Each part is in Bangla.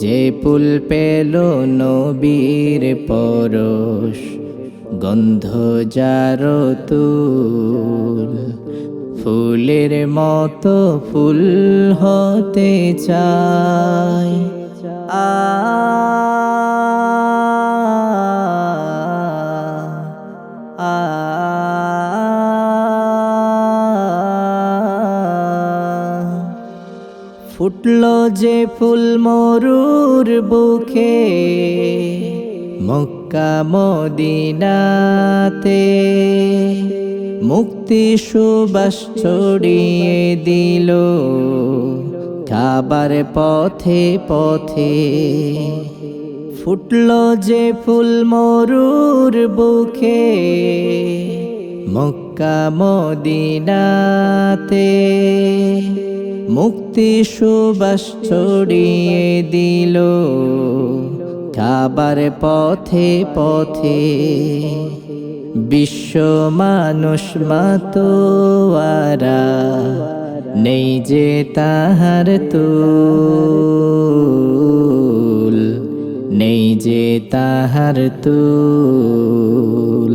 যে ফুল পেল নবীর পরশ গন্ধ যার তুল ফুলের মতো ফুল হতে চায়। আ ফুটল যে ফুল মরুর বুকে, মক্কা মদিনাতে। মুক্তি সুবাস ছড়িয়ে দিল খাবার পথে পথে। ফুটল যে ফুল মরুর বুকে মক্কা মদিনাতে মুক্তি সুবাস ছড়িয়ে দিল খাবার পথে পথে। বিশ্ব মানুষ মাতোয়ারা নেই যে তাহার তুল, নেই যে তাহার তুল।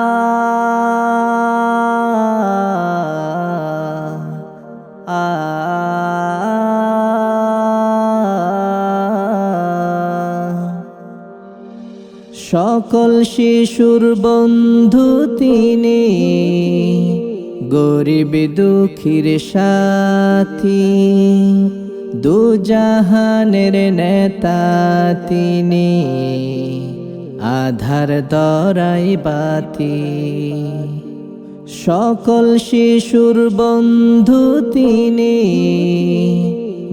সকল শিশুর বন্ধু তিনি, গরিব দুঃখীর সাথী, দুজাহানের নেতা তিনি, আধার দরাই বাতি। সকল শিশুর বন্ধু তিনি,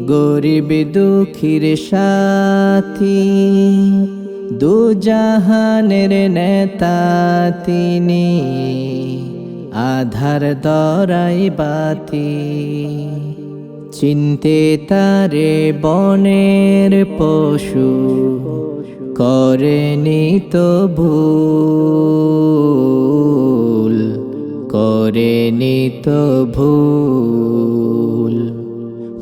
গরিব দুঃখীর সাথী দুজাহানের নেতা তিনি, আধার দরাই বাতি। চিনতে তারে বনের পশু, করেনি তো ভুল করেনি তো ভুল